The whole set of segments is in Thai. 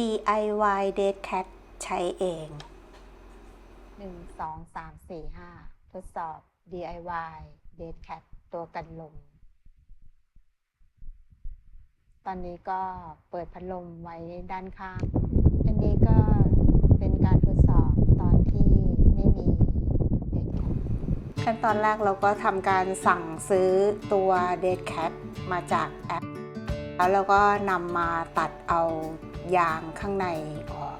DIY Dead Cat ใช้เอง หนึ่งสองสามสี่ห้าทดสอบ DIY Dead Cat ตัวกันลม ตอนนี้ก็เปิดพัดลมไว้ด้านข้าง อันนี้ก็เป็นการทดสอบตอนที่ไม่มี Dead Cat ขั้นตอนแรกเราก็ทำการสั่งซื้อตัว Dead Cat มาจากแอป แล้วเราก็นำมาตัดเอา ยางข้างในออก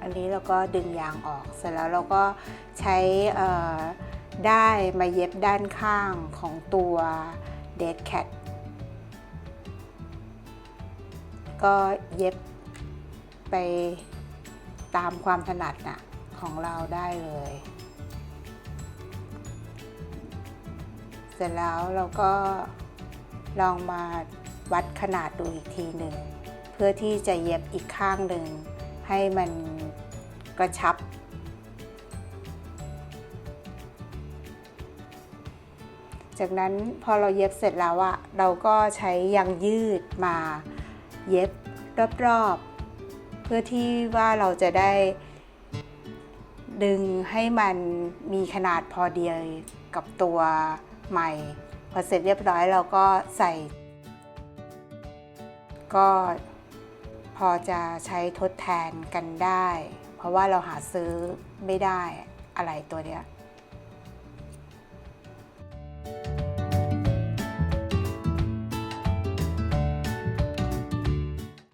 อันนี้เราก็ดึงยางออก เสร็จแล้วเราก็ใช้ได้มาเย็บด้านข้างของตัว Dead Cat ก็เย็บไปตามความถนัดน่ะของเราได้เลย เสร็จแล้วเราก็ลองมา วัดขนาดดูอีกทีหนึ่ง เพื่อที่จะเย็บอีกข้างหนึ่ง ให้มันกระชับ จากนั้นพอเราเย็บเสร็จแล้วอะเราก็ใช้ยางยืดมาเย็บรอบๆ เพื่อที่ว่าเราจะได้ดึงให้มันมีขนาดพอดีกับตัวใหม่ พอเสร็จเรียบร้อยเราก็ใส่ ก็พอจะใช้ทดแทนกันได้ เพราะว่าเราหาซื้อไม่ได้อะไรตัวเนี้ย